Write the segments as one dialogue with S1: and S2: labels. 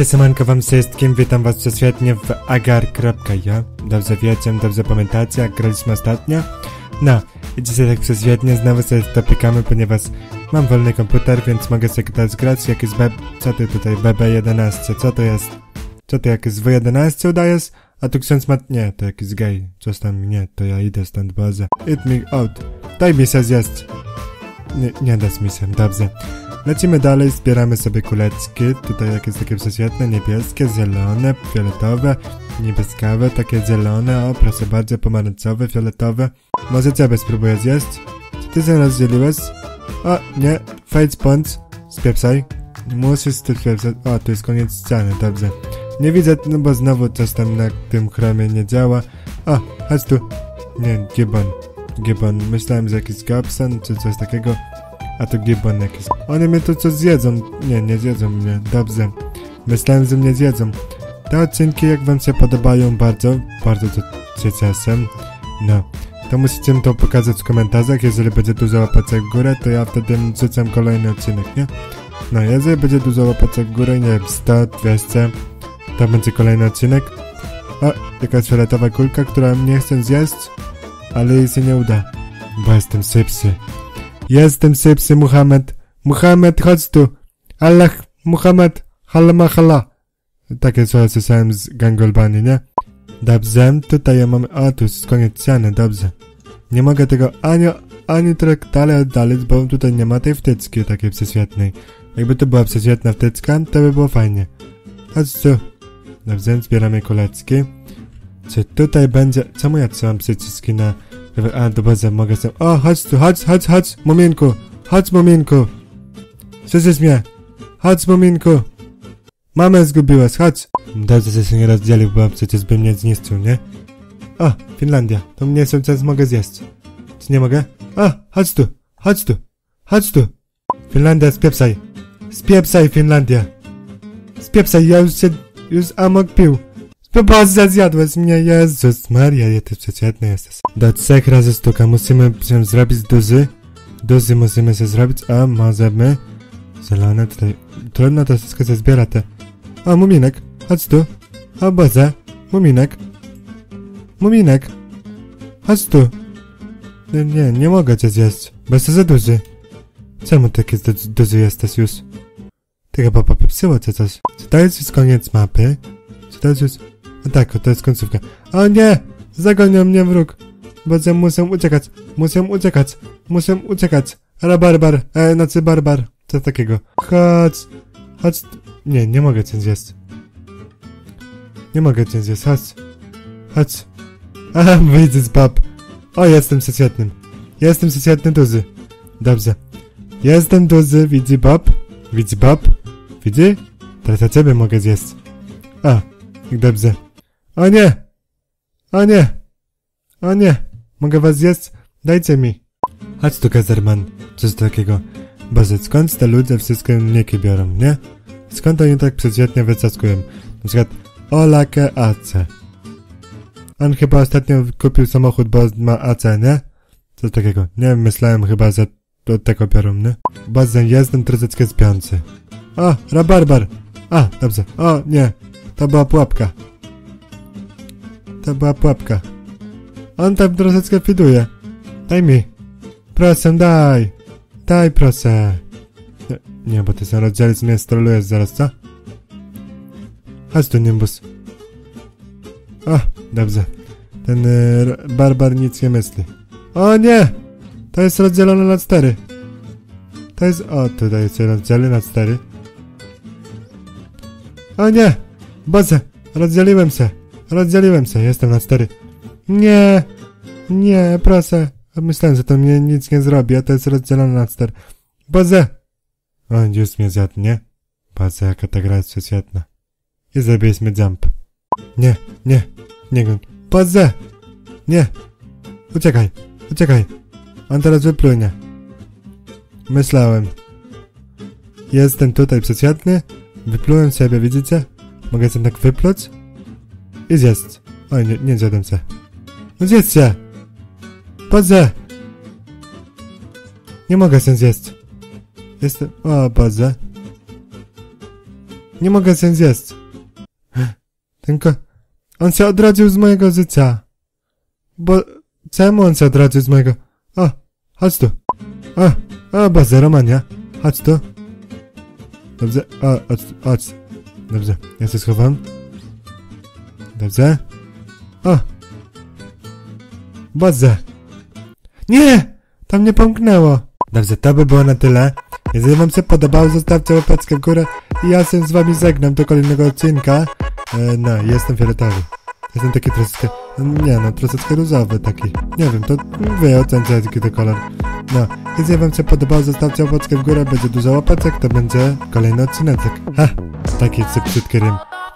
S1: Cześć, siemanko wam wszystkim, witam was świetnie w agar.ja Dobrze wiecie, dobrze pamiętacie, jak graliśmy ostatnio? No, i dzisiaj tak prześwietnie, znowu sobie topikamy, ponieważ mam wolny komputer, więc mogę sobie teraz grać, jakieś B... Co ty tutaj, BB11, co to jest? Co ty, jakieś W11 udajesz? A tu ksiądz ma... Nie, to jakiś gej, coś tam, nie, to ja idę stąd, Boże. Eat me out, daj mi się zjeść. Nie, nie dasz mi się, dobrze. Lecimy dalej, zbieramy sobie kuleczki. Tutaj jakieś takie prześwietne, niebieskie, zielone, fioletowe, niebieskawe, takie zielone, o proszę bardzo, pomarańczowe, fioletowe. Może ciebie spróbuję zjeść? Czy ty się rozdzieliłeś? O, nie, face punch, spieprzaj. Musisz tu spieprzać. O, tu jest koniec ściany, dobrze. Nie widzę, no bo znowu coś tam na tym chromie nie działa. O, chodź tu. Nie, gibbon. Gibbon. Myślałem, że jakiś Gobson czy coś takiego. A to gibbon jakiś. Oni mnie tu coś zjedzą. Nie, nie zjedzą mnie. Dobrze. Myślałem, że mnie zjedzą. Te odcinki, jak wam się podobają bardzo, bardzo to się. No. To musicie mi to pokazać w komentarzach. Jeżeli będzie dużo łapeczek w górę, to ja wtedy wrzucam kolejny odcinek, nie? No, jeżeli będzie dużo łapeczek w górę, nie wiem, 100, 200, to będzie kolejny odcinek. O, jakaś fioletowa kulka, która mnie chce zjeść, ale jej się nie uda, bo jestem sypsy. Jestem sypsy, Muhammad. Muhammad, chodź tu. Allah, Muhammad, halama hala. Takie słowa słyszałem z Gangolbany, nie? Dobrze, tutaj ja mam... A, koniec ściany, dobrze. Nie mogę tego ani, ani trochę dalej oddalić, bo tutaj nie ma tej wtyczki takiej prześwietnej. Jakby to była prześwietna wtyczka, to by było fajnie. Chodź tu. Dobrze, zbieramy kuleczki. Czy tutaj będzie... Czemu ja trzymam przyciski na... A, to Boże, mogę sobie... O, chodź tu, chodź, chodź, chodź, Muminku. Chodź, Muminku. Słyszysz mnie? Chodź, Muminku. Mamę zgubiłeś, chodź. Dobrze, że się nie rozdzielił, bo przecież by mnie zniszczył, nie? O, Finlandia. To mnie są czas mogę zjeść. Czy nie mogę? O, chodź tu, chodź tu, chodź tu. Finlandia, spiepsaj. Spiepsaj, Finlandia. Spiepsaj, ja już się... już amok pił. Boże, zjadłeś mnie, Jezus Maria, ja ty przeciętny jesteś. Do trzech razy sztuka, musimy się zrobić duży. Duży musimy się zrobić, a możemy... Zielone tutaj... Trudno to wszystko się zbiera te... O, Muminek, chodź tu. O Boże, Muminek. Muminek. Chodź tu. Nie, nie, nie mogę cię zjeść, bo jesteś za duży. Czemu taki du duży jesteś już? Ty chyba popieprzyło cię coś. Czy to jest już koniec mapy? Czy to jest już... Tak, to jest końcówka. O nie! Zagonią mnie wróg. Boże, muszę uciekać. Muszę uciekać. Muszę uciekać. Ale barbar. E, nocy barbar. Co takiego? Chodź. Chodź. Nie, nie mogę cię zjeść. Nie mogę cię zjeść. Chodź. Chodź. Aha, wyjdę z bab. O, jestem świetnym. Jestem świetny duży. Dobrze. Jestem duży, widzi bab? Widzi bab? Widzi? Teraz ja ciebie mogę zjeść. A, dobrze. O nie! O nie! O nie! Mogę was zjeść? Dajcie mi. Chodź tu, Kazerman. Coś takiego. Boże, skąd te ludzie wszystkie mleki biorą, nie? Skąd oni tak przeciętnie wycaskują? Na przykład Olake AC. On chyba ostatnio kupił samochód, bo ma AC, nie? Coś takiego. Nie myślałem chyba, że od tego biorą, nie? Bazę jestem troszeczkę spiący. O, rabarbar! A, dobrze. O, nie. To była pułapka. To była pułapka. On tam troszeczkę fiduje. Daj mi. Proszę, daj. Daj, proszę. Nie, bo ty się rozdzielisz mnie strolujesz zaraz, co? Chodź tu, Nimbus. O, dobrze. Ten y, barbar nic nie myśli. O nie! To jest rozdzielone na cztery. To jest... O, tutaj jest rozdzielone na cztery. O nie! Boże! Rozdzieliłem się! Rozdzieliłem się, jestem na cztery. Nie! Nie, proszę. Myślałem, że to mnie nic nie zrobi, a to jest rozdzielone na cztery. Boże! O, już mnie zjadł, nie? Boże, jaka ta gra jest świetna. I zrobiliśmy jump. Nie, nie, nie goń. Boże! Nie! Uciekaj, uciekaj. On teraz wypłynie. Myślałem. Jestem tutaj przeciętny. Wyplułem siebie, widzicie? Mogę się tak wypluć? I zjeść. Oj, nie, nie zjadłem się. No zjedz się! Boże! Nie mogę się zjeść. Jestem... O, Boże. Nie mogę się zjeść. Tylko on się odrodził z mojego życia. Bo czemu on się odrodził z mojego... O, chodź tu. O, o, Boże, Romania. Chodź tu. Dobrze, o, chodź, chodź. Dobrze, ja się schowam. Dobrze. O. Boże. Nie! Tam nie pomknęło. Dobrze, to by było na tyle. Jeżeli wam się podobało, zostawcie łapeczkę w górę i ja się z wami żegnam do kolejnego odcinka. E, no, jestem fioletowy. Jestem taki troszeczkę, nie no, troszeczkę różowy taki. Nie wiem, to wy ocencie jaki to kolor. No, jeżeli wam się podobało, zostawcie łapeczkę w górę, będzie dużo łapeczek, to będzie kolejny odcineczek. Ha, taki szybciutki rym.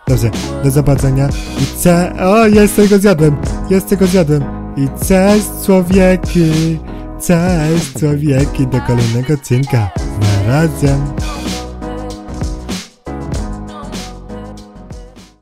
S1: Dobrze, do zobaczenia i cze... O, jeszcze go zjadłem! Jeszcze go zjadłem! I cześć człowieki! Cześć człowieki do kolejnego odcinka. Na razie!